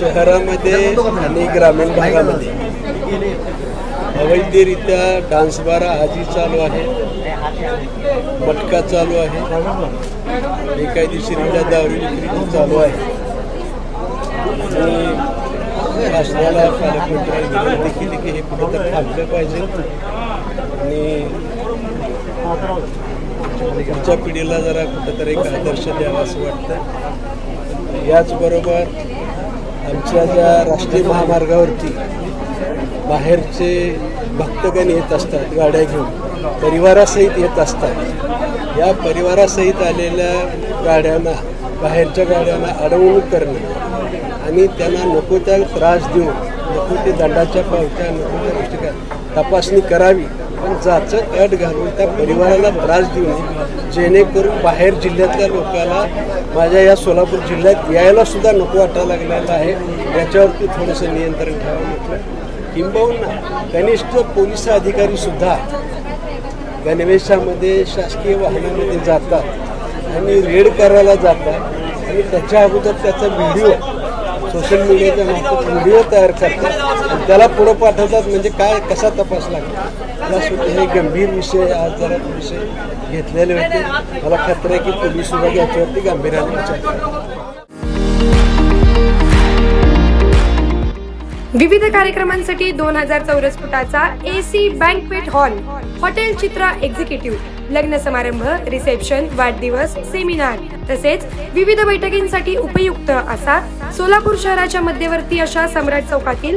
शहरामध्ये आणि ग्रामीण भागामध्ये. अवैधरित्या डान्स बार आजही चालू आहे. मटका चालू आहे. बेकायदेशीरित्या दारू विक्री चालू आहे. आणि शासनाला पालकमंत्र्यांनी विनंती केली की हे कुठं तर थांबलं पाहिजे. आणि पुढच्या पिढीला जरा कुठंतरी एक आदर्श द्यावा असं वाटतं याचबरोबर आमच्या ज्या राष्ट्रीय महामार्गावरती बाहेरचे भक्तगण येत असतात गाड्या घेऊन परिवारासहित येत असतात या परिवारासहित आलेल्या गाड्यांना बाहेरच्या गाड्यांना अडवणूक करणं आणि त्यांना नको त्या त्रास देऊन नको ते दंडाच्या पावत्या नको त्या गोष्टी तपासणी करावी. पण जाचं अट घालून त्या परिवाराला त्रास देऊ नये. जेणेकरून बाहेर जिल्ह्यातल्या लोकांना माझ्या या सोलापूर जिल्ह्यात यायला सुद्धा नको वाटायला लागलेला आहे. याच्यावरती थोडंसं नियंत्रण ठेवावं म्हटलं. किंबहुना कनिष्ठ पोलीस अधिकारी सुद्धा गणवेशामध्ये शासकीय वाहनामध्ये जातात आणि रेड करायला जातात. आणि त्याच्या अगोदर त्याचा व्हिडिओ सोशल मीडियाच्या मार्फत व्हिडिओ तयार करतात. त्याला पुढं पाठवतात म्हणजे काय कसा तपास लागतो हे गंभीर विषय आज जरा विषय घेतलेले होते. मला खात्री आहे की पोलीस विभाग याच्यावरती गांभीर्याने विचार विविध कार्यक्रमांसाठी दोन हजार चौरस फुटाचा AC banquet hall hotel Chitra executive लग्न समारंभ रिसेप्शन वाढदिवस सेमिनार तसेच विविध बैठकींसाठी उपयुक्त असा सोलापूर शहराच्या मध्यवर्ती अशा सम्राट चौकातील